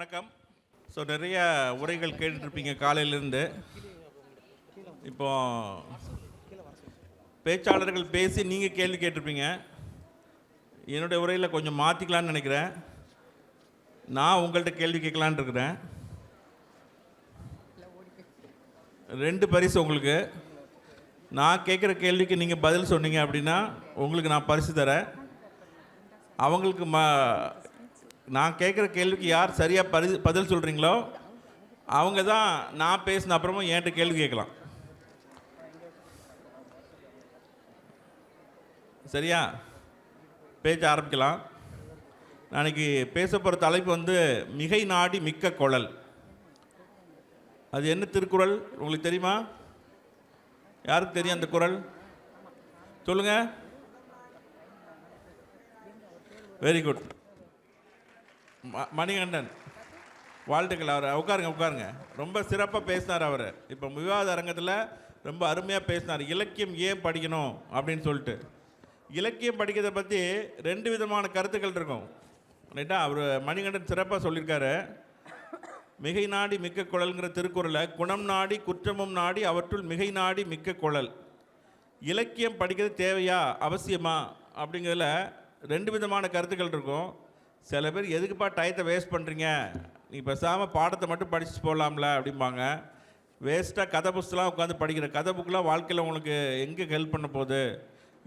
வணக்கம். ஸோ நிறைய உரைகள் கேட்டுட்ருப்பீங்க காலையிலேருந்து. இப்போ பேச்சாளர்கள் பேசி நீங்கள் கேள்வி கேட்டிருப்பீங்க. என்னுடைய உரையில் கொஞ்சம் மாற்றிக்கலான்னு நினைக்கிறேன். நான் உங்கள்கிட்ட கேள்வி கேட்கலான்னு இருக்கிறேன். ரெண்டு பரிசு உங்களுக்கு. நான் கேட்குற கேள்விக்கு நீங்கள் பதில் சொன்னீங்க அப்படின்னா உங்களுக்கு நான் பரிசு தரேன். அவங்களுக்கு ம நான் கேட்குற கேள்விக்கு யார் சரியாக பரி பதில் சொல்கிறீங்களோ அவங்க தான் நான் பேசின அப்புறமும் என்கிட்ட கேள்வி கேட்கலாம். சரியா? பேச்ச ஆரம்பிக்கலாம். நாளைக்கு பேச போகிற தலைப்பு வந்து மிகை நாடி மிக்க குழல். அது என்ன திருக்குறள்? உங்களுக்கு தெரியுமா? யாருக்கு தெரியும் அந்த குறள்? சொல்லுங்கள் வெரி குட் மணிகண்டன். வாழ்த்துக்கள் அவர். உட்காருங்க உட்காருங்க. ரொம்ப சிறப்பாக பேசினார் அவர். இப்போ விவாத அரங்கத்தில் ரொம்ப அருமையாக பேசினார். இலக்கியம் ஏன் படிக்கணும் அப்படின்னு சொல்லிட்டு. இலக்கியம் படிக்கிறதை பற்றி ரெண்டு விதமான கருத்துக்கள் இருக்கும். ரைட்டா? அவர் மணிகண்டன் சிறப்பாக சொல்லியிருக்காரு. மிகை நாடி மிக்க குழல்ங்கிற திருக்குறளை குணம் நாடி குற்றமும் நாடி அவற்றுள் மிகை நாடி மிக்க குழல். இலக்கியம் படிக்கிறது தேவையா? அவசியமா? அப்படிங்கிறதுல ரெண்டு விதமான கருத்துக்கள் இருக்கும். சில பேர் எதுக்குப்பா டயத்தை வேஸ்ட் பண்ணுறீங்க நீ பேசாமல் பாடத்தை மட்டும் படிச்சுட்டு போகலாம்ல அப்படிம்பாங்க. வேஸ்ட்டாக கதை புஸ்தெலாம் உட்காந்து படிக்கிற கதை புக்கெலாம் வாழ்க்கையில் உங்களுக்கு எங்கே ஹெல்ப் பண்ண போகுது?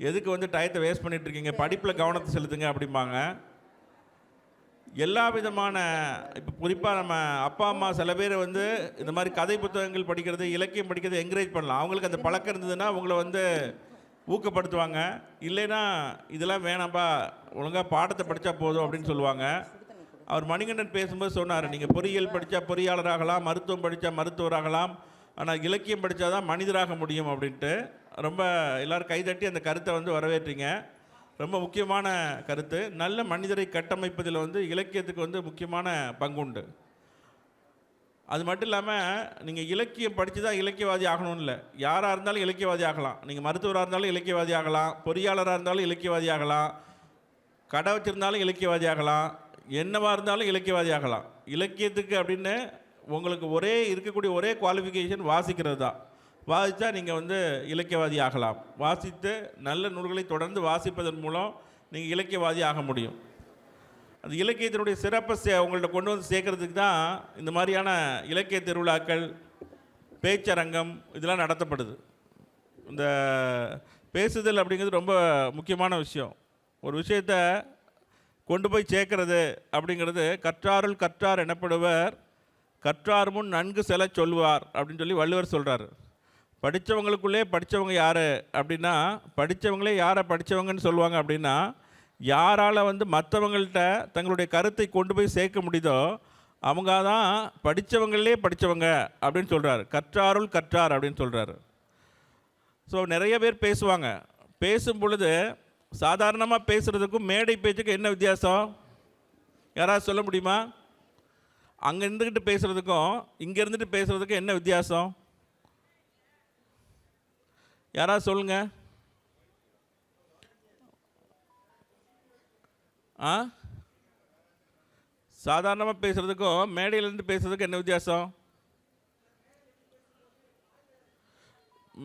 எதுக்கு வந்து டயத்தை வேஸ்ட் பண்ணிகிட்ருக்கீங்க இருக்கீங்க? படிப்பில் கவனத்தை செலுத்துங்க அப்படிம்பாங்க. எல்லா விதமான இப்போ குறிப்பாக நம்ம அப்பா அம்மா சில பேர் வந்து இந்த மாதிரி கதை புத்தகங்கள் படிக்கிறது இலக்கியம் படிக்கிறது என்கரேஜ் பண்ணலாம். அவங்களுக்கு அந்த பழக்கம் இருந்ததுன்னா அவங்கள வந்து ஊக்கப்படுத்துவாங்க. இல்லைன்னா இதெல்லாம் வேணாம்பா ஒழுங்காக பாடத்தை படித்தா போதும் அப்படின்னு சொல்லுவாங்க. அவர் மணிகண்டன் பேசும்போது சொன்னார் நீங்கள் பொறியியல் படித்தா பொறியாளராகலாம் மருத்துவம் படித்தா மருத்துவராகலாம் ஆனால் இலக்கியம் படித்தா தான் மனிதராக முடியும் அப்படின்ட்டு ரொம்ப எல்லோரும் கைதட்டி அந்த கருத்தை வந்து வரவேற்றீங்க. ரொம்ப முக்கியமான கருத்து. நல்ல மனிதரை கட்டமைப்பதில் வந்து இலக்கியத்துக்கு வந்து முக்கியமான பங்குண்டு. அது மட்டும் இல்லாமல் நீங்கள் இலக்கியம் படித்து தான் இலக்கியவாதி ஆகணும்னு இல்லை. யாராக இருந்தாலும் இலக்கியவாதி ஆகலாம். நீங்கள் மருத்துவராக இருந்தாலும் இலக்கியவாதி ஆகலாம். பொறியாளராக இருந்தாலும் இலக்கியவாதி ஆகலாம். கடை வச்சுருந்தாலும் இலக்கியவாதி ஆகலாம் என்னவாக இருந்தாலும் இலக்கியவாதி ஆகலாம் இலக்கியத்துக்கு அப்படின்னு உங்களுக்கு ஒரே இருக்கக்கூடிய ஒரே குவாலிஃபிகேஷன் வாசிக்கிறது தான். வாசித்தா நீங்கள் வந்து இலக்கியவாதி ஆகலாம். வாசித்து நல்ல நூல்களை தொடர்ந்து வாசிப்பதன் மூலம் நீங்கள் இலக்கியவாதி ஆக முடியும். அந்த இலக்கியத்தினுடைய சிறப்பை சே உங்கள்கிட்ட கொண்டு வந்து சேர்க்கறதுக்கு தான் இந்த மாதிரியான இலக்கிய திருவிழாக்கள் பேச்சரங்கம் இதெல்லாம் நடத்தப்படுது. இந்த பேசுதல் அப்படிங்கிறது ரொம்ப முக்கியமான விஷயம். ஒரு விஷயத்தை கொண்டு போய் சேர்க்கறது அப்படிங்கிறது கற்றாருள் கற்றார் எனப்படுவர் கற்றார் முன் நன்கு செல சொல்வார் அப்படின்னு சொல்லி வள்ளுவர் சொல்கிறார் படித்தவங்களுக்குள்ளே படித்தவங்க யார் அப்படின்னா படித்தவங்களே யாரை படித்தவங்கன்னு சொல்லுவாங்க அப்படின்னா யாரால் வந்து மற்றவங்கள்ட்ட தங்களுடைய கருத்தை கொண்டு போய் சேர்க்க முடியுதோ அவங்க தான் படித்தவங்களே படித்தவங்க அப்படின்னு சொல்கிறாரு கற்றாருள் கற்றார் அப்படின்னு சொல்கிறார் ஸோ நிறைய பேர் பேசுவாங்க. பேசும் பொழுது சாதாரணமாக பேசுகிறதுக்கும் மேடை பேச்சுக்கும் என்ன வித்தியாசம்? யாராவது சொல்ல முடியுமா? அங்கே இருந்துக்கிட்டு பேசுகிறதுக்கும் இங்கே இருந்துட்டு பேசுகிறதுக்கும் என்ன வித்தியாசம்? யாராவது சொல்லுங்க. ஆ? சாதாரணமாக பேசுகிறதுக்கும் மேடையிலேருந்து பேசுறதுக்கும் என்ன வித்தியாசம்?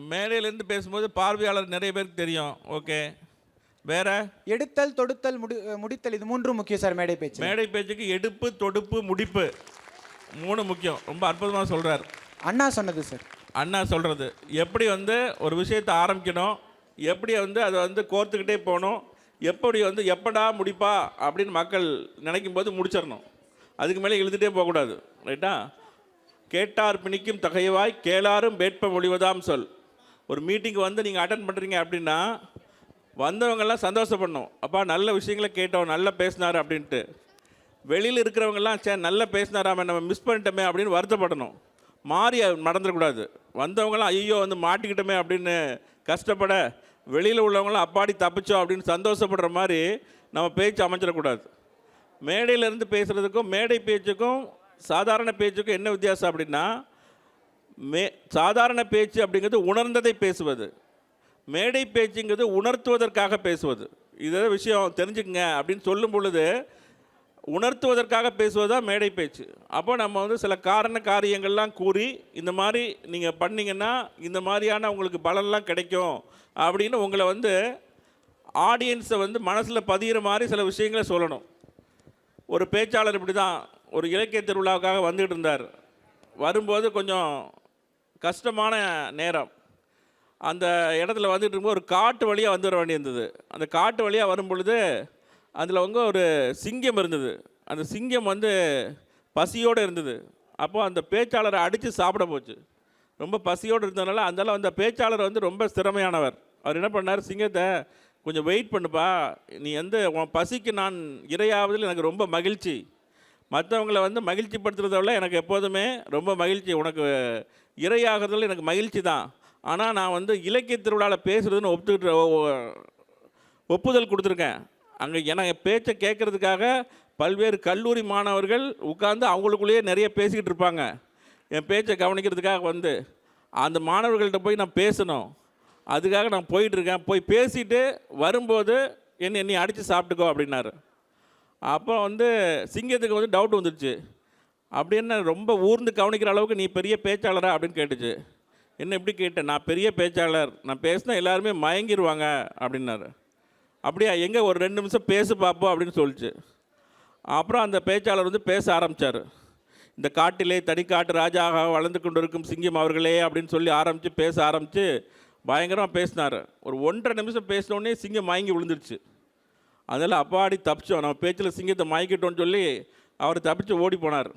மேடையிலேருந்து பேசும்போது பார்வையாளர் நிறைய பேருக்கு தெரியும். ஓகே. வேற? எடுத்தல் தொடுத்தல் முடி முடித்தல் இது மூன்றும் முக்கியம் சார் மேடை பேச்சு. மேடை பேச்சுக்கு எடுப்பு தொடுப்பு முடிப்பு மூணு முக்கியம். ரொம்ப அற்புதமாக சொல்கிறார் அண்ணா சொன்னது சார். அண்ணா சொல்கிறது எப்படி வந்து ஒரு விஷயத்தை ஆரம்பிக்கணும்? எப்படி வந்து அதை வந்து கோர்த்துக்கிட்டே போகணும்? எப்படி வந்து எப்படா முடிப்பா? அப்படின்னு மக்கள் நினைக்கும் போது முடிச்சிடணும். அதுக்கு மேலே இழுத்துட்டே போகக்கூடாது. ரைட்டா? கேட்டார் பிணிக்கும் தகையவாய் கேளாரும் வேட்ப மொழிவதாம் சொல். ஒரு மீட்டிங்க்கு வந்து நீங்கள் அட்டன் பண்ணுறீங்க அப்படின்னா வந்தவங்கெல்லாம் சந்தோஷப்படணும். அப்பா நல்ல விஷயங்களை கேட்டோம் நல்லா பேசினார் அப்படின்ட்டு. வெளியில் இருக்கிறவங்கெல்லாம் சே நல்லா பேசினாராம நம்ம மிஸ் பண்ணிட்டோமே அப்படின்னு வருத்தப்படணும். மாறி நடந்துடக்கூடாது. வந்தவங்களாம் ஐயோ வந்து மாட்டிக்கிட்டோமே அப்படின்னு கஷ்டப்பட வெளியில் உள்ளவங்களாம் அப்பாடி தப்பிச்சோம் அப்படின்னு சந்தோஷப்படுற மாதிரி நம்ம பேச்சு அமைச்சிடக்கூடாது மேடையிலேருந்து பேசுகிறதுக்கும் மேடை பேச்சுக்கும் சாதாரண பேச்சுக்கும் என்ன வித்தியாசம் அப்படின்னா மே சாதாரண பேச்சு அப்படிங்கிறது உணர்ந்ததை பேசுவது. மேடை பேச்சுங்கிறது உணர்த்துவதற்காக பேசுவது. இதை விஷயம் தெரிஞ்சுக்கங்க அப்படின்னு சொல்லும் பொழுது உணர்த்துவதற்காக பேசுவது தான் மேடை பேச்சு. அப்போ நம்ம வந்து சில காரண காரியங்கள்லாம் கூறி இந்த மாதிரி நீங்கள் பண்ணிங்கன்னா இந்த மாதிரியான உங்களுக்கு பலன்லாம் கிடைக்கும் அப்படின்னு உங்களை வந்து ஆடியன்ஸை வந்து மனசில் பதிகிற மாதிரி சில விஷயங்களை சொல்லணும். ஒரு பேச்சாளர் இப்படி தான் ஒரு இலக்கிய திருவிழாவுக்காக வந்துகிட்டு இருந்தார். வரும்போது கொஞ்சம் கஷ்டமான நேரம். அந்த இடத்துல வந்துட்டு இருக்கும்போது ஒரு காட்டு வழியாக வந்துட வேண்டியிருந்தது. அந்த காட்டு வழியாக வரும் பொழுது அதில் வந்து ஒரு சிங்கம் இருந்தது. அந்த சிங்கம் வந்து பசியோடு இருந்தது. அப்போது அந்த பேச்சாளரை அடித்து சாப்பிட போச்சு. ரொம்ப பசியோடு இருந்ததுனால அதனால் அந்த பேச்சாளர் வந்து ரொம்ப திறமையானவர். அவர் என்ன பண்ணார் சிங்கத்தை கொஞ்சம் வெயிட் பண்ணுப்பா. நீ எந்த உன் பசிக்கு நான் இரையாவதில் எனக்கு ரொம்ப மகிழ்ச்சி. மற்றவங்களை வந்து மகிழ்ச்சி படுத்துறதை விட எனக்கு எப்போதுமே ரொம்ப மகிழ்ச்சி. உனக்கு இரையாகிறதுல எனக்கு மகிழ்ச்சி தான். ஆனால் நான் வந்து இலக்கிய திருவிழாவில் பேசுகிறதுன்னு ஒப்புக்கிட்டு ஒப்புதல் கொடுத்துருக்கேன். அங்கே எனக்கு பேச்சை கேட்குறதுக்காக பல்வேறு கல்லூரி மாணவர்கள் உட்கார்ந்து அவங்களுக்குள்ளேயே நிறைய பேசிக்கிட்டு இருப்பாங்க. என் பேச்சை கவனிக்கிறதுக்காக வந்து அந்த மாணவர்கள்ட்ட போய் நான் பேசணும். அதுக்காக நான் போயிட்டுருக்கேன் போய் பேசிட்டு வரும்போது என்னை என்னை அடித்து சாப்பிட்டுக்கோ அப்படின்னாரு. அப்போ வந்து சிங்கத்துக்கு வந்து டவுட் வந்துடுச்சு. அப்படி என்ன ரொம்ப ஊர்ந்து கவனிக்கிற அளவுக்கு நீ பெரிய பேச்சாளரா அப்படின்னு கேட்டுச்சு. என்ன இப்படி கேட்டேன்? நான் பெரிய பேச்சாளர். நான் பேசினா எல்லாருமே மயங்கிடுவாங்க அப்படின்னாரு. அப்படியா எங்கே ஒரு ரெண்டு நிமிஷம் பேசு பார்ப்போம் அப்படின்னு சொல்லிச்சு. அப்புறம் அந்த பேச்சாளர் வந்து பேச ஆரம்பித்தார் இந்த காட்டிலே தனிக்காட்டு ராஜாக வளர்ந்து கொண்டு இருக்கும் சிங்கம் அவர்களே அப்படின்னு சொல்லி ஆரம்பித்து பேச ஆரம்பித்து பயங்கரமாக பேசினார். ஒரு ஒன்றரை நிமிஷம் பேசினோடனே சிங்கம் மயங்கி விழுந்துருச்சு. அதனால் அப்பாடி தப்பிச்சோம். நம்ம பேச்சில் சிங்கத்தை மயக்கிட்டோன்னு சொல்லி அவர் தப்பிச்சு ஓடி போனார்.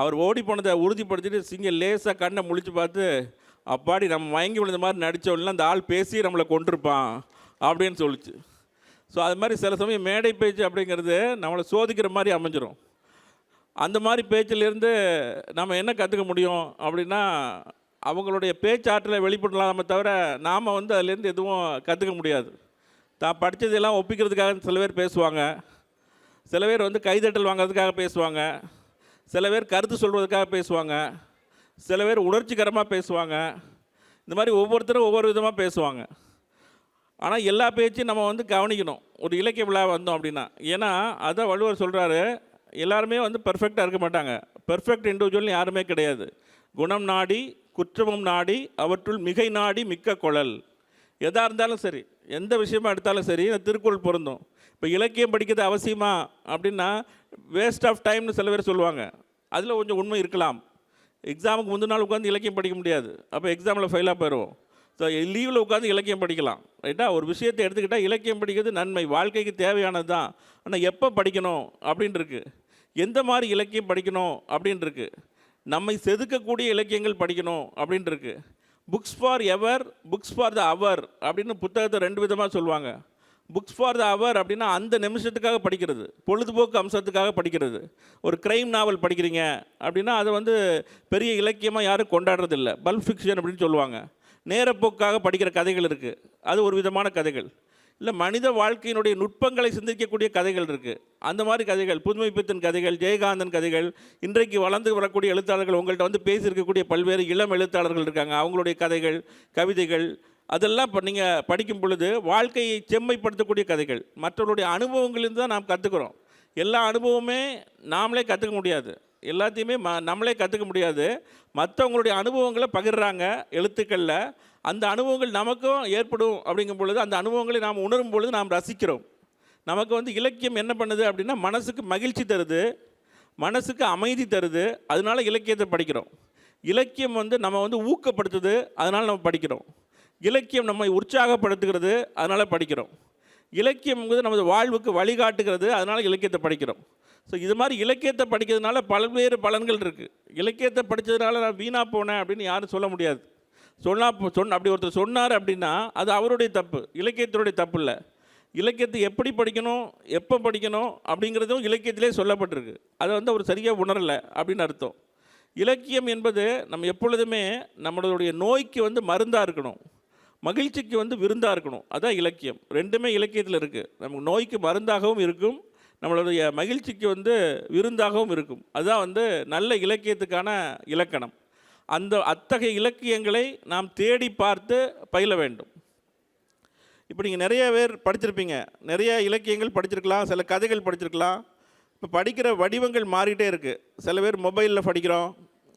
அவர் ஓடி போனதை உறுதிப்படுத்திட்டு சிங்கம் லேசாக கண்ணை முழிச்சு பார்த்து அப்பாடி நம்ம மயங்கி விழுந்த மாதிரி நடித்தோம்னா அந்த ஆள் பேசி நம்மளை கொண்டிருப்பான் அப்படின்னு சொல்லிச்சு. ஸோ அது மாதிரி சில சமயம் மேடை பேச்சு அப்படிங்கிறது நம்மளை சோதிக்கிற மாதிரி அமைஞ்சிரும். அந்த மாதிரி பேச்சிலேருந்து நம்ம என்ன கற்றுக்க முடியும் அப்படின்னா அவங்களுடைய பேச்சாற்றலை வெளிப்படலாமே தவிர நாம் வந்து அதுலேருந்து எதுவும் கற்றுக்க முடியாது. தான் படித்ததெல்லாம் ஒப்பிக்கிறதுக்காக சில பேர் பேசுவாங்க. சில பேர் வந்து கைதட்டல் வாங்குறதுக்காக பேசுவாங்க. சில பேர் கருத்து சொல்வதற்காக பேசுவாங்க. சில பேர் உணர்ச்சிகரமாக பேசுவாங்க. இந்த மாதிரி ஒவ்வொருத்தரும் ஒவ்வொரு விதமாக பேசுவாங்க. ஆனால் எல்லா பேச்சையும் நம்ம வந்து கவனிக்கணும். ஒரு இலக்கிய விழா வந்தோம் அப்படின்னா. ஏன்னா அதான் வள்ளுவர் சொல்கிறாரு எல்லாருமே வந்து பர்ஃபெக்டாக இருக்க மாட்டாங்க. பர்ஃபெக்ட் இண்டிவிஜுவல் யாருமே கிடையாது. குணம் நாடி குற்றமும் நாடி அவற்றுள் மிகை நாடி மிக்க குழல். எதாக இருந்தாலும் சரி எந்த விஷயமா எடுத்தாலும் சரி இந்த திருக்குறள் பொருந்தும். இப்போ இலக்கியம் படிக்கிறது அவசியமா? அப்படின்னா வேஸ்ட் ஆஃப் டைம்னு சில பேர் சொல்லுவாங்க. அதில் கொஞ்சம் உண்மை இருக்கலாம். எக்ஸாமுக்கு முந்தின நாள் உட்காந்து இலக்கியம் படிக்க முடியாது. அப்போ எக்ஸாமில் ஃபெயிலாக போயிடுவோம் ஸோ லீவில் உட்காந்து இலக்கியம் படிக்கலாம். ரைட்டா ஒரு விஷயத்தை எடுத்துக்கிட்டால் இலக்கியம் படிக்கிறது நன்மை. வாழ்க்கைக்கு தேவையானது தான். ஆனால் எப்போ படிக்கணும் அப்படின்ட்டுருக்கு எந்த மாதிரி இலக்கியம் படிக்கணும் அப்படின்ட்டுருக்கு நம்மை செதுக்கக்கூடிய இலக்கியங்கள் படிக்கணும் அப்படின்ட்டுருக்கு books forever books for the hour அப்படின்னு புத்தகத்தை ரெண்டு விதமாக சொல்லுவாங்க. புக்ஸ் ஃபார் த அவர் அப்படின்னா அந்த நிமிஷத்துக்காக படிக்கிறது பொழுதுபோக்கு அம்சத்துக்காக படிக்கிறது. ஒரு க்ரைம் நாவல் படிக்கிறீங்க அப்படின்னா அதை வந்து பெரிய இலக்கியமாக யாரும் கொண்டாடுறதில்ல. பல்ப் ஃபிக்ஷன் அப்படின்னு சொல்லுவாங்க. நேரப்போக்காக படிக்கிற கதைகள் இருக்குது அது ஒரு விதமான கதைகள். இல்லை மனித வாழ்க்கையினுடைய நுட்பங்களை சிந்திக்கக்கூடிய கதைகள் இருக்குது அந்த மாதிரி கதைகள் புதுமைப்பித்தன் கதைகள் ஜெயகாந்தன் கதைகள் இன்றைக்கு வளர்ந்து வரக்கூடிய எழுத்தாளர்கள் உங்கள்கிட்ட வந்து பேசியிருக்கக்கூடிய பல்வேறு இளம் எழுத்தாளர்கள் இருக்காங்க. அவங்களுடைய கதைகள் கவிதைகள் அதெல்லாம் இப்போ நீங்கள் படிக்கும் பொழுது வாழ்க்கையை செம்மைப்படுத்தக்கூடிய கதைகள். மற்றவருடைய அனுபவங்களிலிருந்து தான் நாம் கற்றுக்குறோம் எல்லா அனுபவமே நாமளே கற்றுக்க முடியாது. எல்லாத்தையுமே ம நம்மளே கற்றுக்க முடியாது. மற்றவங்களுடைய அனுபவங்களை பகிர்றாங்க எழுத்துக்களில். அந்த அனுபவங்கள் நமக்கும் ஏற்படும் அப்படிங்கும் பொழுது அந்த அனுபவங்களை நாம் உணரும் பொழுது நாம் ரசிக்கிறோம். நமக்கு வந்து இலக்கியம் என்ன பண்ணுது அப்படின்னா மனசுக்கு மகிழ்ச்சி தருது. மனசுக்கு அமைதி தருது. அதனால இலக்கியத்தை படிக்கிறோம். இலக்கியம் வந்து நம்ம வந்து ஊக்கப்படுத்துது. அதனால் நம்ம படிக்கிறோம். இலக்கியம் நம்மை உற்சாகப்படுத்துகிறது அதனால் படிக்கிறோம். இலக்கியம் நமது வாழ்வுக்கு வழிகாட்டுகிறது அதனால் இலக்கியத்தை படிக்கிறோம். ஸோ இது மாதிரி இலக்கியத்தை படிக்கிறதுனால பல்வேறு பலன்கள் இருக்குது இலக்கியத்தை படித்ததுனால நான் வீணாக போனேன் அப்படின்னு யாரும் சொல்ல முடியாது. சொன்னால் சொன்ன அப்படி ஒருத்தர் சொன்னார் அப்படின்னா அது அவருடைய தப்பு. இலக்கியத்தினுடைய தப்பு இல்லை. இலக்கியத்தை எப்படி படிக்கணும் எப்போ படிக்கணும் அப்படிங்கிறதும் இலக்கியத்திலே சொல்லப்பட்டிருக்கு. அதை வந்து அவர் சரியாக உணரலை அப்படின்னு அர்த்தம். இலக்கியம் என்பது நம்ம எப்பொழுதுமே நம்மளுடைய நோய்க்கு வந்து மருந்தாக இருக்கணும். மகிழ்ச்சிக்கு வந்து விருந்தாக இருக்கணும். அதான் இலக்கியம். ரெண்டுமே இலக்கியத்தில் இருக்குது நமக்கு நோய்க்கு மருந்தாகவும் இருக்கும். நம்மளுடைய மகிழ்ச்சிக்கு வந்து விருந்தாகவும் இருக்கும். அதுதான் வந்து நல்ல இலக்கியத்துக்கான இலக்கணம். அந்த அத்தகைய இலக்கியங்களை நாம் தேடி பார்த்து பயில வேண்டும். இப்போ நீங்கள் நிறைய பேர் படிச்சிருப்பீங்க. நிறைய இலக்கியங்கள் படிச்சிருக்கலாம். சில கதைகள் படிச்சிருக்கலாம். இப்போ படிக்கிற வடிவங்கள் மாறிட்டே இருக்குது சில பேர் மொபைலில் படிக்கிறோம்.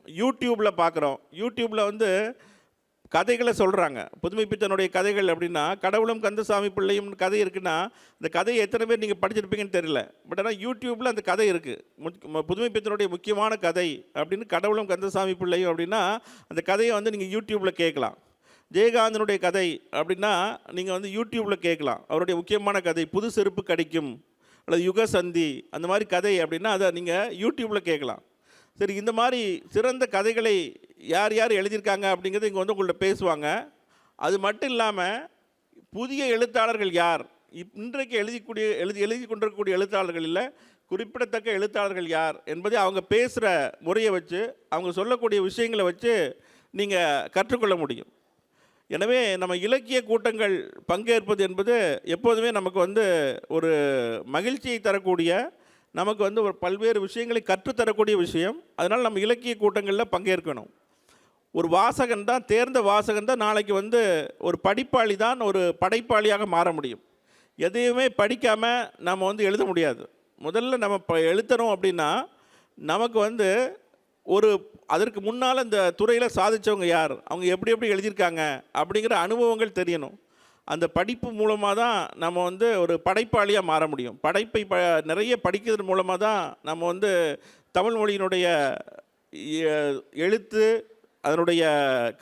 யூடியூப்பில் பார்க்குறோம் யூடியூப்பில் வந்து கதைகளை சொல்கிறாங்க புதுமைப்பித்தனுடைய கதைகள் அப்படின்னா கடவுளும் கந்தசாமி பிள்ளையும் கதை இருக்குன்னா இந்த கதையை எத்தனை பேர் நீங்கள் படிச்சிருப்பீங்கன்னு தெரியல. பட் ஆனால் யூடியூப்பில் அந்த கதை இருக்குது புதுமைப்பித்தனுடைய முக்கியமான கதை அப்படின்னு கடவுளும் கந்தசாமி பிள்ளையும் அப்படின்னா அந்த கதையை வந்து நீங்கள் யூடியூப்பில் கேட்கலாம். ஜெயகாந்தனுடைய கதை அப்படின்னா நீங்கள் வந்து யூடியூப்பில் கேட்கலாம். அவருடைய முக்கியமான கதை புது செருப்பு கிடைக்கும் அல்லது யுக சந்தி அந்த மாதிரி கதை அப்படின்னா அதை நீங்கள் யூடியூப்பில் கேட்கலாம். சரி இந்த மாதிரி சிறந்த கதைகளை யார் யார் எழுதியிருக்காங்க அப்படிங்கிறது இங்கே வந்து உங்கள்கிட்ட பேசுவாங்க. அது மட்டும் இல்லாமல் புதிய எழுத்தாளர்கள் யார்? இப் இன்றைக்கு எழுதிக்கூடிய எழுதி எழுதி கொண்டிருக்கக்கூடிய எழுத்தாளர்களில் குறிப்பிடத்தக்க எழுத்தாளர்கள் யார் என்பதை அவங்க பேசுகிற முறையை வச்சு அவங்க சொல்லக்கூடிய விஷயங்களை வச்சு நீங்கள் கற்றுக்கொள்ள முடியும். எனவே நம்ம இலக்கிய கூட்டங்கள் பங்கேற்பது என்பது எப்போதுமே நமக்கு வந்து ஒரு மகிழ்ச்சியை தரக்கூடிய நமக்கு வந்து ஒரு பல்வேறு விஷயங்களை கற்றுத்தரக்கூடிய விஷயம். அதனால் நம்ம இலக்கிய கூட்டங்களில் பங்கேற்கணும். ஒரு வாசகன் தான் தேர்ந்த வாசகன் தான் நாளைக்கு வந்து ஒரு படிப்பாளி தான் ஒரு படைப்பாளியாக மாற முடியும். எதையுமே படிக்காமல் நம்ம வந்து எழுத முடியாது. முதல்ல நம்ம இப்போ எழுத்தணும் அப்படின்னா நமக்கு வந்து ஒரு அதற்கு முன்னால் இந்த துறையில் சாதித்தவங்க யார்? அவங்க எப்படி எப்படி எழுதியிருக்காங்க? அப்படிங்கிற அனுபவங்கள் தெரியணும். அந்த படிப்பு மூலமாக தான் நம்ம வந்து ஒரு படைப்பாளியாக மாற முடியும். படைப்பை ப நிறைய படிக்கிறது மூலமாக தான் நம்ம வந்து தமிழ் மொழியினுடைய எழுத்து அதனுடைய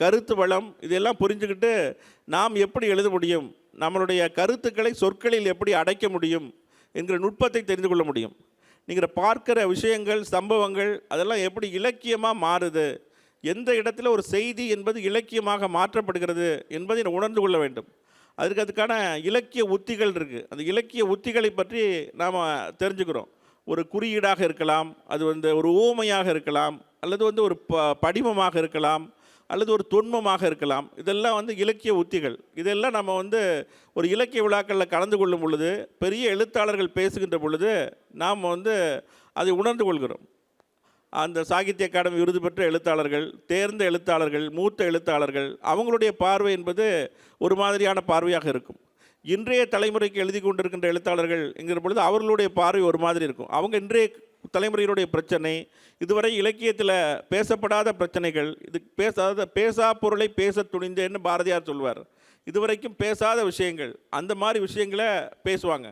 கருத்து வளம் இதெல்லாம் புரிஞ்சுக்கிட்டு நாம் எப்படி எழுத முடியும்? நம்மளுடைய கருத்துக்களை சொற்களில் எப்படி அடைக்க முடியும்? என்கிற நுட்பத்தை தெரிந்து கொள்ள முடியும். நீங்கள் பார்க்கிற விஷயங்கள் சம்பவங்கள் அதெல்லாம் எப்படி இலக்கியமாக மாறுது? எந்த இடத்துல ஒரு செய்தி என்பது இலக்கியமாக மாற்றப்படுகிறது என்பதை உணர்ந்து கொள்ள வேண்டும். அதற்கு அதுக்கான இலக்கிய உத்திகள் இருக்குது அந்த இலக்கிய உத்திகளை பற்றி நாம் தெரிஞ்சுக்கிறோம். ஒரு குறியீடாக இருக்கலாம் அது வந்து ஒரு ஊமையாக இருக்கலாம் அல்லது வந்து ஒரு ப படிமமாக இருக்கலாம் அல்லது ஒரு தொன்மமாக இருக்கலாம். இதெல்லாம் வந்து இலக்கிய உத்திகள். இதெல்லாம் நம்ம வந்து ஒரு இலக்கிய விழாக்களில் கலந்து கொள்ளும் பொழுது பெரிய எழுத்தாளர்கள் பேசுகின்ற பொழுது நாம் வந்து அதை உணர்ந்து கொள்கிறோம். அந்த சாகித்ய அகாடமி விருது பெற்ற எழுத்தாளர்கள் தேர்ந்த எழுத்தாளர்கள் மூத்த எழுத்தாளர்கள் அவங்களுடைய பார்வை என்பது ஒரு மாதிரியான பார்வையாக இருக்கும். இன்றைய தலைமுறைக்கு எழுதி கொண்டிருக்கின்ற எழுத்தாளர்கள் என்கிற பொழுது அவர்களுடைய பார்வை ஒரு மாதிரி இருக்கும். அவங்க இன்றைய தலைமுறையினுடைய பிரச்சனை இதுவரை இலக்கியத்தில் பேசப்படாத பிரச்சனைகள் இது பேசாத பேசா பொருளை பேச துணிந்தேன்னு பாரதியார் சொல்வார். இதுவரைக்கும் பேசாத விஷயங்கள் அந்த மாதிரி விஷயங்களை பேசுவாங்க.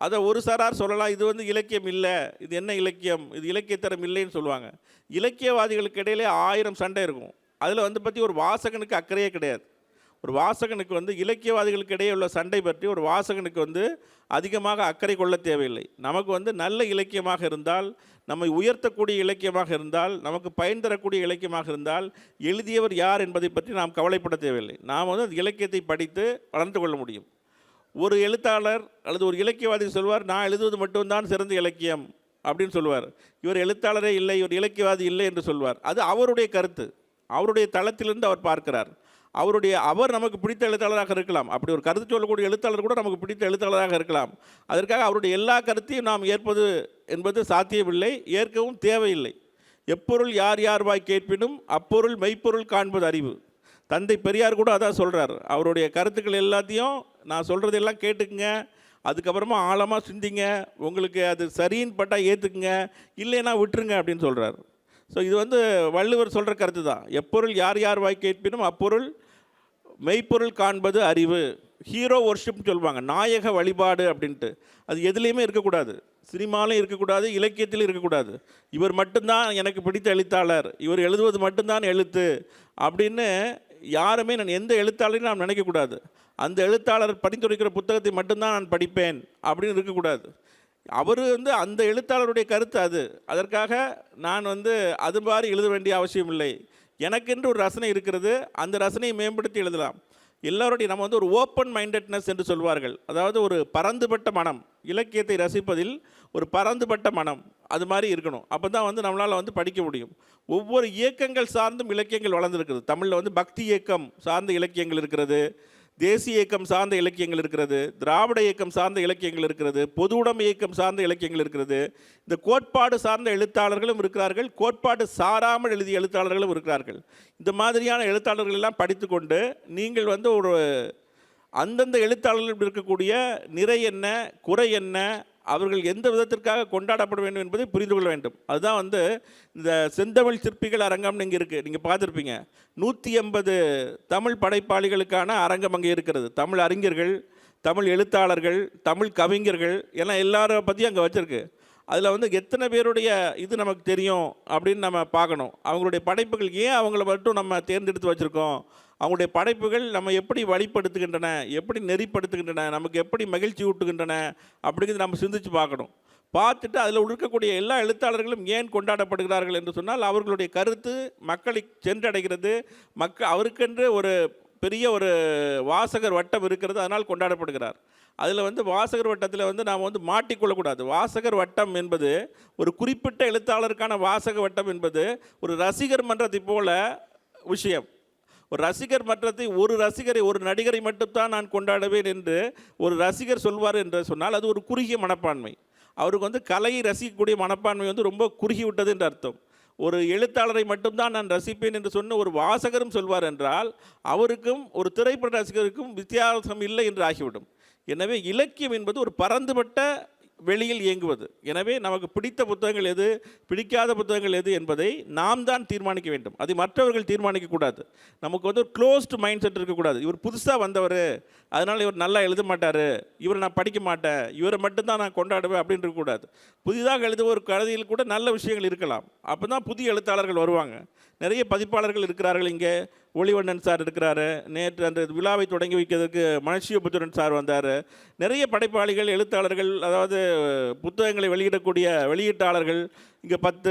அதை ஒரு சாரார் சொல்லலாம் இது வந்து இலக்கியம் இல்லை இது என்ன இலக்கியம் இது இலக்கியத்தரம் இல்லைன்னு சொல்லுவாங்க. இலக்கியவாதிகளுக்கு இடையிலே ஆயிரம் சண்டை இருக்கும். அதில் வந்து பற்றி ஒரு வாசகனுக்கு அக்கறையே கிடையாது. ஒரு வாசகனுக்கு வந்து இலக்கியவாதிகளுக்கு இடையே உள்ள சண்டை பற்றி ஒரு வாசகனுக்கு வந்து அதிகமாக அக்கறை கொள்ள தேவையில்லை. நமக்கு வந்து நல்ல இலக்கியமாக இருந்தால் நம்மை உயர்த்தக்கூடிய இலக்கியமாக இருந்தால் நமக்கு பயன் தரக்கூடிய இலக்கியமாக இருந்தால் எழுதியவர் யார் என்பதை பற்றி நாம் கவலைப்பட தேவையில்லை. நாம் வந்து அந்த இலக்கியத்தை படித்து வளர்ந்து கொள்ள முடியும். ஒரு எழுத்தாளர் அல்லது ஒரு இலக்கியவாதி சொல்வார் நான் எழுதுவது மட்டும்தான் சிறந்த இலக்கியம் அப்படின்னு சொல்லுவார் இவர் எழுத்தாளரே இல்லை இவர் இலக்கியவாதி இல்லை என்று சொல்வார். அது அவருடைய கருத்து. அவருடைய தளத்திலிருந்து அவர் பார்க்கிறார். அவருடைய அவர் நமக்கு பிடித்த எழுத்தாளராக இருக்கலாம். அப்படி ஒரு கருத்து சொல்லக்கூடிய எழுத்தாளர் கூட நமக்கு பிடித்த எழுத்தாளராக இருக்கலாம். அதற்காக அவருடைய எல்லா கருத்தையும் நாம் ஏற்பது என்பது சாத்தியமில்லை ஏற்கவும் தேவையில்லை. எப்பொருள் யார் யார் வாய் கேட்பினும் அப்பொருள் மெய்ப்பொருள் காண்பது அறிவு. தந்தை பெரியார் கூட அதான் சொல்கிறார் அவருடைய கருத்துக்கள் எல்லாத்தையும் நான் சொல்கிறதெல்லாம் கேட்டுக்குங்க. அதுக்கப்புறமா ஆழமாக சிந்திங்க. உங்களுக்கு அது சரின்னு பட்டால் ஏற்றுக்குங்க இல்லைன்னா விட்டுருங்க அப்படின்னு சொல்கிறார் ஸோ இது வந்து வள்ளுவர் சொல்கிற கருத்து தான் எப்பொருள் யார் யார் வாய் கேட்பினும் அப்பொருள் மெய்ப்பொருள் காண்பது அறிவு. ஹீரோ ஒர்ஷிப்னு சொல்லுவாங்க. நாயக வழிபாடு அப்படின்ட்டு. அது எதுலேயுமே இருக்கக்கூடாது. சினிமாலையும் இருக்கக்கூடாது இலக்கியத்திலும் இருக்கக்கூடாது. இவர் மட்டும்தான் எனக்கு பிடித்த எழுத்தாளர். இவர் எழுதுவது மட்டும்தான் எழுத்து அப்படின்னு யாருமே நான் எந்த எழுத்தாளரையும் நாம் நினைக்கக்கூடாது. அந்த எழுத்தாளர் பரிந்துரைக்கிற புத்தகத்தை மட்டும்தான் நான் படிப்பேன் அப்படின்னு இருக்கக்கூடாது. அவர் வந்து அந்த எழுத்தாளருடைய கருத்து அது. அதற்காக நான் வந்து அது மாதிரி எழுத வேண்டிய அவசியம் இல்லை. எனக்கென்று ஒரு ரசனை இருக்கிறது. அந்த ரசனையை மேம்படுத்தி எழுதலாம். எல்லோருடைய நம்ம வந்து ஒரு ஓப்பன் மைண்டட்னஸ் என்று சொல்வார்கள். அதாவது ஒரு பரந்துபட்ட மனம். இலக்கியத்தை ரசிப்பதில் ஒரு பரந்துபட்ட மனம். அது மாதிரி இருக்கணும். அப்போ தான் வந்து நம்மளால் வந்து படிக்க முடியும். ஒவ்வொரு இயக்கங்கள் சார்ந்தும் இலக்கியங்கள் வளர்ந்துருக்குது. தமிழில் வந்து பக்தி இயக்கம் சார்ந்த இலக்கியங்கள் இருக்கிறது. தேசிய இயக்கம் சார்ந்த இலக்கியங்கள் இருக்கிறது. திராவிட இயக்கம் சார்ந்த இலக்கியங்கள் இருக்கிறது. பொது உடைமை இயக்கம் சார்ந்த இலக்கியங்கள் இருக்கிறது. இந்த கோட்பாடு சார்ந்த எழுத்தாளர்களும் இருக்கிறார்கள். கோட்பாடு சாராமல் எழுதிய எழுத்தாளர்களும் இருக்கிறார்கள். இந்த மாதிரியான எழுத்தாளர்கள் எல்லாம் படித்துக்கொண்டு நீங்கள் வந்து ஒரு அந்தந்த எழுத்தாளர்கள் இருக்கக்கூடிய நிறை என்ன குறை என்ன அவர்கள் எந்த விதத்திற்காக கொண்டாடப்பட வேண்டும் என்பதை புரிந்து கொள்ள வேண்டும். அதுதான் வந்து இந்த செந்தமிழ் சிற்பிகள் அரங்கம்னு இங்கே இருக்குது நீங்கள் பார்த்துருப்பீங்க. நூற்றி எண்பது தமிழ் படைப்பாளிகளுக்கான அரங்கம் அங்கே இருக்கிறது. தமிழ் அறிஞர்கள் தமிழ் எழுத்தாளர்கள் தமிழ் கவிஞர்கள் எல்லாம் எல்லாரை பற்றியும் அங்கே வச்சுருக்கு. அதில் வந்து எத்தனை பேருடைய இது நமக்கு தெரியும் அப்படின்னு நம்ம பார்க்கணும். அவங்களுடைய படைப்புகள் ஏன் அவங்கள மட்டும் நம்ம தேர்ந்தெடுத்து வச்சுருக்கோம்? அவங்களுடைய படைப்புகள் நம்ம எப்படி வழிப்படுத்துகின்றன? எப்படி நெறிப்படுத்துகின்றன? நமக்கு எப்படி மகிழ்ச்சி ஊட்டுகின்றன? அப்படிங்கிறது நம்ம சிந்திச்சு பார்க்கணும். பார்த்துட்டு அதில் இருக்கக்கூடிய எல்லா எழுத்தாளர்களும் ஏன் கொண்டாடப்படுகிறார்கள் என்று சொன்னால் அவர்களுடைய கருத்து மக்களை சென்றடைகிறது. மக்க அவருக்கென்று ஒரு பெரிய ஒரு வாசகர் வட்டம் இருக்கிறது அதனால் கொண்டாடப்படுகிறார். அதில் வந்து வாசகர் வட்டத்தில் வந்து நாம் வந்து மாட்டிக்கொள்ளக்கூடாது. வாசகர் வட்டம் என்பது ஒரு குறிப்பிட்ட எழுத்தாளருக்கான வாசக வட்டம் என்பது ஒரு ரசிகர் மன்றத்தை போல விஷயம். ஒரு ரசிகர் மன்றத்தை ஒரு ரசிகரை ஒரு நடிகரை மட்டும்தான் நான் கொண்டாடுவேன் என்று ஒரு ரசிகர் சொல்வார் என்று சொன்னால் அது ஒரு குறுகிய மனப்பான்மை. அவருக்கு வந்து கலையை ரசிக்கக்கூடிய மனப்பான்மை வந்து ரொம்ப குறுகி விட்டது என்று அர்த்தம். ஒரு எழுத்தாளரை மட்டும்தான் நான் ரசிப்பேன் என்று சொன்ன ஒரு வாசகரும் சொல்வார் என்றால் அவருக்கும் ஒரு திரைப்பட ரசிகருக்கும் வித்தியாசம் இல்லை என்று ஆகிவிடும். எனவே இலக்கியம் என்பது ஒரு பரந்துபட்ட வெளியில் இயங்குவது. எனவே நமக்கு பிடித்த புத்தகங்கள் எது? பிடிக்காத புத்தகங்கள் எது என்பதை நாம் தான் தீர்மானிக்க வேண்டும். அதை மற்றவர்கள் தீர்மானிக்கக்கூடாது நமக்கு வந்து ஒரு க்ளோஸ்டு மைண்ட் செட் இருக்கக்கூடாது இவர் புதுசாக வந்தவர். அதனால் இவர் நல்லா எழுத மாட்டார். இவரை நான் படிக்க மாட்டேன். இவரை மட்டும்தான் நான் கொண்டாடுவேன் அப்படின்னு இருக்கக்கூடாது புதிதாக எழுத ஒரு கதையில் கூட நல்ல விஷயங்கள் இருக்கலாம். அப்போ தான் புதிய எழுத்தாளர்கள் வருவாங்க. நிறைய பதிப்பாளர்கள் இருக்கிறார்கள் இங்கே. ஒளிவண்ணன் சார் இருக்கிறாரு. நேற்று அந்த விழாவை தொடங்கி வைக்கிறதுக்கு மனுஷியபுத்திரன் சார் வந்தார். நிறைய படைப்பாளிகள் எழுத்தாளர்கள் அதாவது புத்தகங்களை வெளியிடக்கூடிய வெளியீட்டாளர்கள் இங்கே பத்து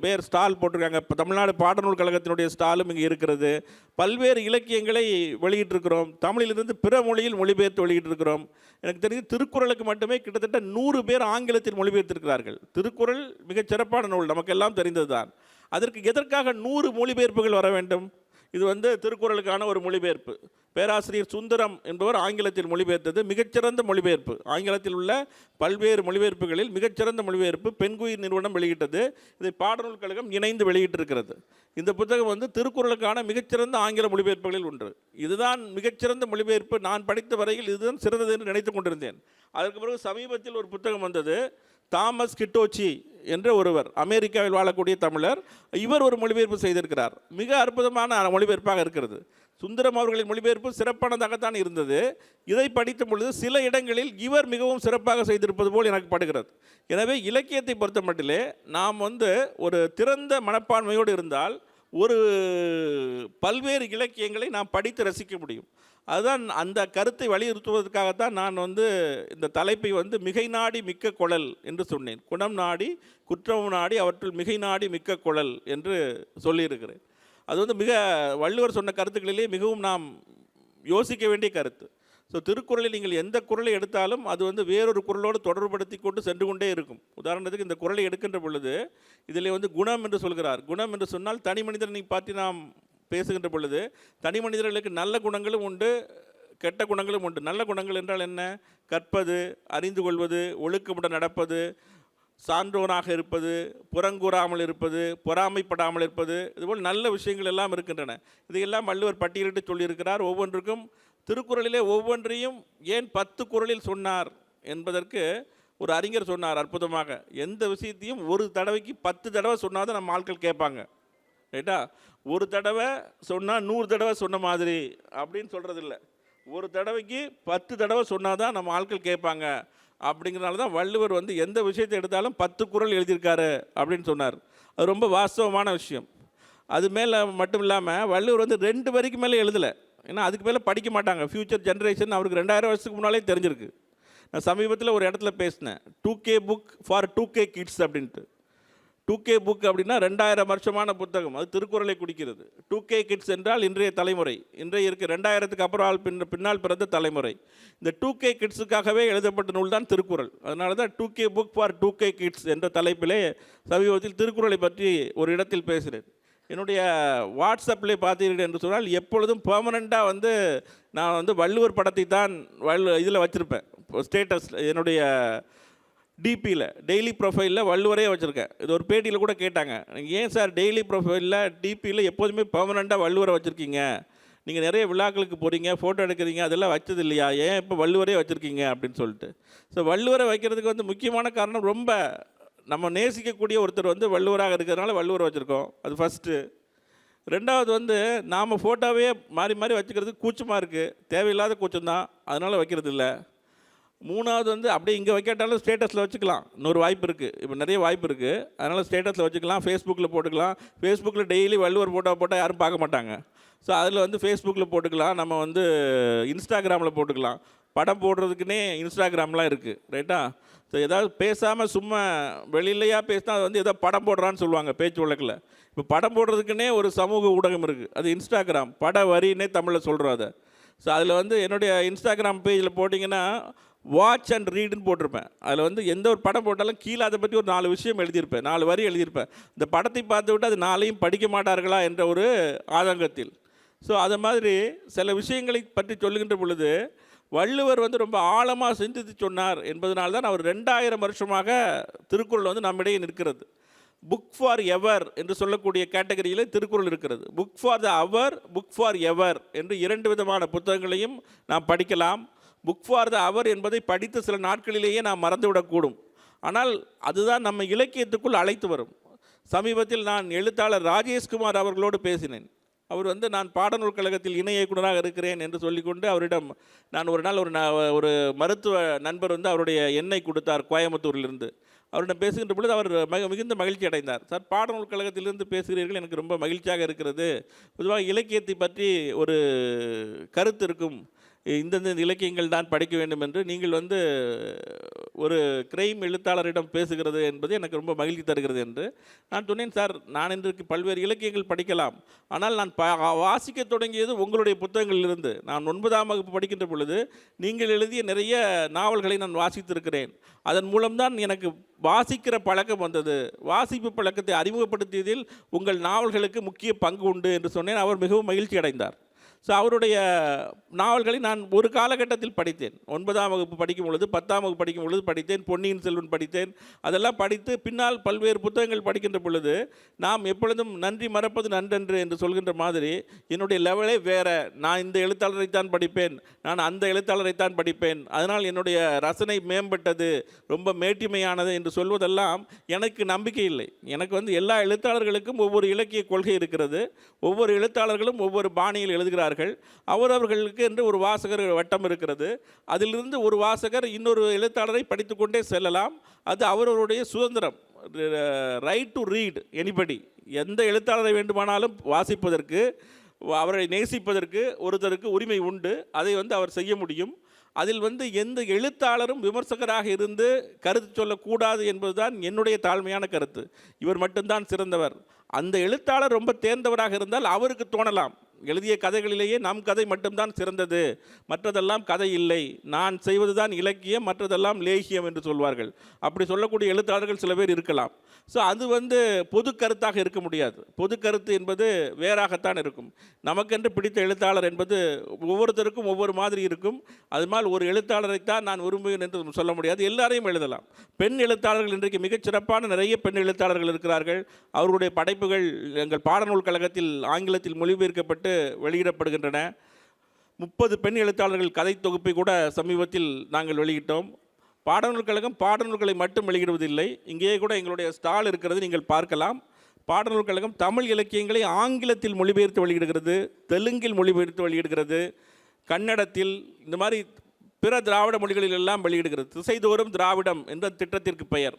பேர் ஸ்டால் போட்டிருக்காங்க. இப்போ தமிழ்நாடு பாடநூல் கழகத்தினுடைய ஸ்டாலும் இங்கே இருக்கிறது. பல்வேறு இலக்கியங்களை வெளியிட்டிருக்கிறோம். தமிழிலிருந்து பிற மொழியில் மொழிபெயர்த்து வெளியிட்டிருக்கிறோம். எனக்கு தெரிஞ்சு திருக்குறளுக்கு மட்டுமே கிட்டத்தட்ட நூறு பேர் ஆங்கிலத்தில் மொழிபெயர்த்திருக்கிறார்கள். திருக்குறள் மிகச் சிறப்பான நூல் நமக்கெல்லாம் தெரிந்ததுதான். அதற்கு எதற்காக நூறு மொழிபெயர்ப்புகள் வர வேண்டும்? இது வந்து திருக்குறளுக்கான ஒரு மொழிபெயர்ப்பு. பேராசிரியர் சுந்தரம் என்பவர் ஆங்கிலத்தில் மொழிபெயர்த்தது மிகச்சிறந்த மொழிபெயர்ப்பு. ஆங்கிலத்தில் உள்ள பல்வேறு மொழிபெயர்ப்புகளில் மிகச்சிறந்த மொழிபெயர்ப்பு பெண்குயிர் நிறுவனம் வெளியிட்டது. இதை பாடநூல் கழகம் இணைந்து வெளியிட்டிருக்கிறது. இந்த புத்தகம் வந்து திருக்குறளுக்கான மிகச்சிறந்த ஆங்கில மொழிபெயர்ப்புகளில் ஒன்று. இதுதான் மிகச்சிறந்த மொழிபெயர்ப்பு. நான் படித்த வரையில் இதுதான் சிறந்தது என்று நினைத்து கொண்டிருந்தேன். அதற்கு பிறகு சமீபத்தில் ஒரு புத்தகம் வந்தது. தாமஸ் கிட்டோச்சி என்ற ஒருவர் அமெரிக்காவில் வாழக்கூடிய தமிழர் இவர் ஒரு மொழிபெயர்ப்பு செய்திருக்கிறார். மிக அற்புதமான மொழிபெயர்ப்பாக இருக்கிறது. சுந்தரம் அவர்களின் மொழிபெயர்ப்பு சிறப்பானதாகத்தான் இருந்தது. இதை படித்த பொழுது சில இடங்களில் இவர் மிகவும் சிறப்பாக செய்திருப்பது போல் எனக்கு படுகிறது. எனவே இலக்கியத்தை பொறுத்த மட்டிலே நாம் வந்து ஒரு திறந்த மனப்பான்மையோடு இருந்தால் ஒரு பல்வேறு இலக்கியங்களை நாம் படித்து ரசிக்க முடியும். அதுதான் அந்த கருத்தை வலியுறுத்துவதற்காகத்தான் நான் வந்து இந்த தலைப்பை வந்து மிகை நாடி மிக்க குழல் என்று சொன்னேன். குணம் நாடி குற்றம் நாடி அவற்றுள் மிகை நாடி மிக்க குழல் என்று சொல்லியிருக்கிறேன். அது வந்து மிக வள்ளுவர் சொன்ன கருத்துக்களிலே மிகவும் நாம் யோசிக்க வேண்டிய கருத்து. ஸோ திருக்குறளில் நீங்கள் எந்த குரலை எடுத்தாலும் அது வந்து வேறொரு குரலோடு தொடர்புபடுத்தி கொண்டு சென்று கொண்டே இருக்கும். உதாரணத்துக்கு இந்த குரலை எடுக்கின்ற பொழுது இதில் வந்து குணம் என்று சொல்கிறார். குணம் என்று சொன்னால் தனி மனிதனை பார்த்து நாம் பேசுகின்ற பொழுது தனி மனிதர்களுக்கு நல்ல குணங்களும் உண்டு கெட்ட குணங்களும் உண்டு. நல்ல குணங்கள் என்றால் என்ன? கற்பது அறிந்து கொள்வது ஒழுக்கமுடன் நடப்பது சான்றோனாக இருப்பது புறங்கூறாமல் இருப்பது பொறாமைப்படாமல் இருப்பது இதுபோல் நல்ல விஷயங்கள் எல்லாம் இருக்கின்றன. இதையெல்லாம் வள்ளுவர் பட்டியலிட்டு சொல்லியிருக்கிறார். ஒவ்வொன்றுக்கும் திருக்குறளிலே ஒவ்வொன்றையும் ஏன் பத்து குறளில் சொன்னார் என்பதற்கு ஒரு அறிஞர் சொன்னார் அற்புதமாக. எந்த விஷயத்தையும் ஒரு தடவைக்கு பத்து தடவை சொன்னால் தான் நம்ம ஆட்கள் கேட்பாங்க. ரைட்டா? ஒரு தடவை சொன்னால் நூறு தடவை சொன்ன மாதிரி அப்படின்னு சொல்கிறது இல்லை ஒரு தடவைக்கு பத்து தடவை சொன்னால் தான் நம்ம ஆட்கள் கேட்பாங்க. அப்படிங்கிறனால தான் வள்ளுவர் வந்து எந்த விஷயத்தை எடுத்தாலும் பத்து குறள் எழுதியிருக்காரு அப்படின்னு சொன்னார். அது ரொம்ப வாஸ்தவமான விஷயம். அது மேலே மட்டும் இல்லாமல் வள்ளுவர் வந்து ரெண்டு வரைக்கும் மேலே எழுதலை. ஏன்னா அதுக்கு மேலே படிக்க மாட்டாங்க. ஃப்யூச்சர் ஜென்ரேஷன் அவருக்கு ரெண்டாயிரம் வருஷத்துக்கு முன்னாலே தெரிஞ்சிருக்கு. நான் சமீபத்தில் ஒரு இடத்துல பேசினேன். Two K book for two K kids அப்படின்ட்டு. டூ கே புக் அப்படின்னா ரெண்டாயிரம் வருஷமான புத்தகம். அது திருக்குறளை குடிக்கிறது டூ கே கிட்ஸ் என்றால் இன்றைய தலைமுறை. இன்றைய இருக்க ரெண்டாயிரத்துக்கு அப்புறம் ஆள் பின் பின்னால் பிறந்த தலைமுறை. இந்த டூ கே கிட்ஸுக்காகவே எழுதப்பட்ட நூல் தான் திருக்குறள். அதனால தான் two K book for two K kids என்ற தலைப்பிலே சமீபத்தில் திருக்குறளை பற்றி ஒரு இடத்தில் பேசினேன். என்னுடைய வாட்ஸ்அப்பில் பார்த்தீர்கள் என்று சொன்னால் எப்பொழுதும் பெர்மனண்ட்டாக வந்து நான் வந்து வள்ளுவர் படத்தை தான் வள்ளு இதில் வச்சுருப்பேன். ஸ்டேட்டஸ் என்னுடைய டிபியில் டெய்லி ப்ரொஃபைலில் வள்ளுவரே வச்சுருக்கேன். இது ஒரு பேட்டியில் கூட கேட்டாங்க. ஏன் சார் டெய்லி ப்ரொஃபைலில் டிபியில் எப்போதுமே பர்மனெண்ட்டாக வள்ளுவரை வச்சுருக்கீங்க? நீங்கள் நிறைய விழாக்களுக்கு போகிறீங்க ஃபோட்டோ எடுக்கிறீங்க அதெல்லாம் வச்சது இல்லையா? ஏன் இப்போ வள்ளுவரே வச்சுருக்கீங்க? அப்படின்னு சொல்லிட்டு. ஸோ வள்ளுவரை வைக்கிறதுக்கு வந்து முக்கியமான காரணம் ரொம்ப நம்ம நேசிக்கக்கூடிய ஒருத்தர் வந்து வள்ளுவராக இருக்கிறதுனால வள்ளுவரை வச்சுருக்கோம். அது ஃபஸ்ட்டு ரெண்டாவது வந்து நாம் ஃபோட்டோவே மாறி மாறி வச்சுக்கிறதுக்கு கூச்சமாக இருக்குது தேவையில்லாத கூச்சம் தான் அதனால் வைக்கிறது இல்லை. மூணாவது வந்து அப்படியே இங்கே வைக்காட்டாலும் ஸ்டேட்டஸில் வச்சுக்கலாம். இன்னொரு வாய்ப்பு இருக்குது இப்போ நிறைய வாய்ப்பு இருக்குது அதனால் ஸ்டேட்டஸில் வச்சுக்கலாம். ஃபேஸ்புக்கில் போட்டுக்கலாம். ஃபேஸ்புக்கில் டெய்லி வள்ளுவர் ஃபோட்டோ போட்டால் யாரும் பார்க்க மாட்டாங்க. ஸோ அதில் வந்து ஃபேஸ்புக்கில் போட்டுக்கலாம். நம்ம வந்து இன்ஸ்டாகிராமில் போட்டுக்கலாம். படம் போடுறதுக்குன்னே இன்ஸ்டாகிராம்லாம் இருக்குது ரைட்டா ஸோ ஏதாவது பேசாமல் சும்மா வெளியிலையா பேசினா அது வந்து ஏதோ படம் போடுறான்னு சொல்லுவாங்க பேச்சு வழக்கில். இப்போ படம் போடுறதுக்குன்னே ஒரு சமூக ஊடகம் இருக்குது அது இன்ஸ்டாகிராம் பட வரின்னே தமிழில் சொல்கிறோம் அதை. ஸோ அதில் வந்து என்னுடைய இன்ஸ்டாகிராம் பேஜில் போட்டிங்கன்னா வாட்ச் அண்ட் ரீடுன்னு போட்டிருப்பேன். அதில் வந்து எந்த ஒரு படம் போட்டாலும் கீழே அதை பற்றி ஒரு நாலு விஷயம் எழுதியிருப்பேன். நாலு வரி எழுதியிருப்பேன். இந்த படத்தை பார்த்து விட்டு அது நாளையும் படிக்க மாட்டார்களா என்ற ஒரு ஆதங்கத்தில். ஸோ அது மாதிரி சில விஷயங்களை பற்றி சொல்லுகின்ற பொழுது வள்ளுவர் வந்து ரொம்ப ஆழமாக சிந்தித்து சொன்னார் என்பதனால தான் அவர் ரெண்டாயிரம் வருஷமாக திருக்குறள் வந்து நம்மிடையே நிற்கிறது. புக் ஃபார் எவர் என்று சொல்லக்கூடிய கேட்டகரியில் திருக்குறள் இருக்கிறது. Book for the hour book forever என்று இரண்டு விதமான புத்தகங்களையும் நாம் படிக்கலாம். புக் ஃபார் த அவர் என்பதை படித்த சில நாட்களிலேயே நாம் மறந்துவிடக்கூடும். ஆனால் அதுதான் நம்ம இலக்கியத்துக்குள் அழைத்து வரும். சமீபத்தில் நான் எழுத்தாளர் ராஜேஷ்குமார் அவர்களோடு பேசினேன். அவர் வந்து நான் பாடநூல் கழகத்தில் இணை இயக்குநராக இருக்கிறேன் என்று சொல்லிக்கொண்டு அவரிடம் நான் ஒரு நாள் ஒரு ஒரு மருத்துவ நண்பர் வந்து அவருடைய எண்ணெய் கொடுத்தார் கோயம்புத்தூரிலிருந்து. அவரிடம் பேசுகின்ற பொழுது அவர் மக மிகுந்த மகிழ்ச்சி அடைந்தார். சார் பாடநூல் கழகத்திலிருந்து பேசுகிறீர்கள் எனக்கு ரொம்ப மகிழ்ச்சியாக இருக்கிறது. பொதுவாக இலக்கியத்தை பற்றி ஒரு கருத்து இருக்கும். இந்தந்த இலக்கியங்கள் தான் படிக்க வேண்டும் என்று நீங்கள் வந்து ஒரு கிரைம் எழுத்தாளரிடம் பேசுகிறது என்பது எனக்கு ரொம்ப மகிழ்ச்சி தருகிறது என்று நான் சொன்னேன் சார் நான் இன்றைக்கு பல்வேறு இலக்கியங்கள் படிக்கலாம். ஆனால் நான் ப வாசிக்க தொடங்கியது உங்களுடைய புத்தகங்களிலிருந்து. நான் ஒன்பதாம் வகுப்பு படிக்கின்ற பொழுது நீங்கள் எழுதிய நிறைய நாவல்களை நான் வாசித்திருக்கிறேன். அதன் மூலம்தான் எனக்கு வாசிக்கிற பழக்கம் வந்தது. வாசிப்பு பழக்கத்தை அறிமுகப்படுத்தியதில் உங்கள் நாவல்களுக்கு முக்கிய பங்கு உண்டு என்று சொன்னேன். அவர் மிகவும் மகிழ்ச்சி அடைந்தார் ஸோ அவருடைய நாவல்களை நான் ஒரு காலகட்டத்தில் படித்தேன். ஒன்பதாம் வகுப்பு படிக்கும் பொழுது பத்தாம் வகுப்பு படிக்கும் பொழுது படித்தேன். பொன்னியின் செல்வன் படித்தேன். அதெல்லாம் படித்து பின்னால் பல்வேறு புத்தகங்கள் படிக்கின்ற பொழுது நாம் எப்பொழுதும் நன்றி மறப்பது நன்றன்று என்று சொல்கின்ற மாதிரி என்னுடைய லெவலே வேறு. நான் இந்த எழுத்தாளரைத்தான் படிப்பேன். நான் அந்த எழுத்தாளரைத்தான் படிப்பேன். அதனால் என்னுடைய ரசனை மேம்பட்டது ரொம்ப மேட்டிமையானது என்று சொல்வதெல்லாம் எனக்கு நம்பிக்கை இல்லை. எனக்கு வந்து எல்லா எழுத்தாளர்களுக்கும் ஒவ்வொரு இலக்கிய கொள்கை இருக்கிறது. ஒவ்வொரு எழுத்தாளர்களும் ஒவ்வொரு பாணியில் எழுதுகிறார் இருக்கிறார்கள் அவரவர்களுக்கு என்று ஒரு வாசகர் வட்டம் இருக்கிறது. அதிலிருந்து ஒரு வாசகர் இன்னொரு எழுத்தாளரை படித்துக்கொண்டே செல்லலாம். அது அவரவருடைய சுதந்திரம். ரைட் டு ரீட் எனிபடி எந்த எழுத்தாளரை வேண்டுமானாலும் வாசிப்பதற்கு அவரை நேசிப்பதற்கு ஒருத்தருக்கு உரிமை உண்டு. அதை வந்து அவர் செய்ய முடியும். அதில் வந்து எந்த எழுத்தாளரும் விமர்சகராக இருந்து கருத்து சொல்லக்கூடாது என்பதுதான் என்னுடைய தாழ்மையான கருத்து. இவர் மட்டும்தான் சிறந்தவர். அந்த எழுத்தாளர் ரொம்ப தேர்ந்தவராக இருந்தால் அவருக்கு தோணலாம். எழுதிய கதைகளிலேயே நம் கதை மட்டும்தான் சிறந்தது. மற்றதெல்லாம் கதை இல்லை. நான் செய்வதுதான் இலக்கியம் மற்றதெல்லாம் லேகியம் என்று சொல்வார்கள். அப்படி சொல்லக்கூடிய எழுத்தாளர்கள் சில பேர் இருக்கலாம். ஸோ அது வந்து பொது கருத்தாக இருக்க முடியாது. பொது கருத்து என்பது வேறாகத்தான் இருக்கும். நமக்கென்று பிடித்த எழுத்தாளர் என்பது ஒவ்வொருத்தருக்கும் ஒவ்வொரு மாதிரி இருக்கும். அது மாதிரி ஒரு எழுத்தாளரைத்தான் நான் விரும்புகிறேன் என்று சொல்ல முடியாது. எல்லாரையும் எழுதலாம். பெண் எழுத்தாளர்கள் இன்றைக்கு மிகச் சிறப்பான நிறைய பெண் எழுத்தாளர்கள் இருக்கிறார்கள். அவர்களுடைய படைப்புகள் எங்கள் பாடநூல் கழகத்தில் ஆங்கிலத்தில் மொழிபெயர்க்கப்பட்டு வெளியிடப்படுகின்றன. முப்பது பெண் எழுத்தாளர்கள் கதை தொகுப்பை கூட சமீபத்தில் நாங்கள் வெளியிட்டோம். பாடநூல் கழகம் பாடநூல்களை மட்டும் வெளியிடுவதில்லை. இங்கேயே கூட எங்களுடைய ஸ்டால் இருக்கிறது நீங்கள் பார்க்கலாம். பாடநூல் கழகம் தமிழ் இலக்கியங்களை ஆங்கிலத்தில் மொழிபெயர்த்து வெளியிடுகிறது தெலுங்கில் மொழிபெயர்த்து வெளியிடுகிறது கன்னடத்தில் இந்த மாதிரி பிற திராவிட மொழிகளில் எல்லாம் வெளியிடுகிறது. திசைதோறும் திராவிடம் என்ற திட்டத்திற்கு பெயர்.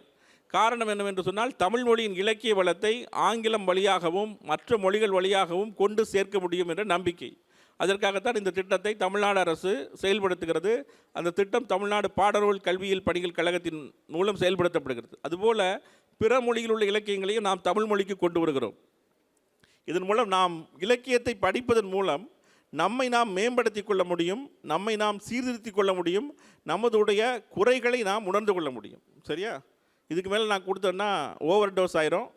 காரணம் என்னவென்று சொன்னால் தமிழ் மொழியின் இலக்கிய வளத்தை ஆங்கிலம் வழியாகவும் மற்ற மொழிகள் வழியாகவும் கொண்டு சேர்க்க முடியும் என்ற நம்பிக்கை. அதற்காகத்தான் இந்த திட்டத்தை தமிழ்நாடு அரசு செயல்படுத்துகிறது. அந்த திட்டம் தமிழ்நாடு பாடநூல் கல்வியியல் பணிகள் கழகத்தின் மூலம் செயல்படுத்தப்படுகிறது. அதுபோல பிற மொழியில் உள்ள இலக்கியங்களையும் நாம் தமிழ் மொழிக்கு கொண்டு வருகிறோம். இதன் மூலம் நாம் இலக்கியத்தை படிப்பதன் மூலம் நம்மை நாம் மேம்படுத்தி கொள்ள முடியும் நம்மை நாம் சீர்திருத்திக் கொள்ள முடியும் நமதுடைய குறைகளை நாம் உணர்ந்து கொள்ள முடியும். சரியா? இதுக்கு மேலே நான் கொடுத்தேன்னா ஓவர் டோஸ் ஆயிரும்.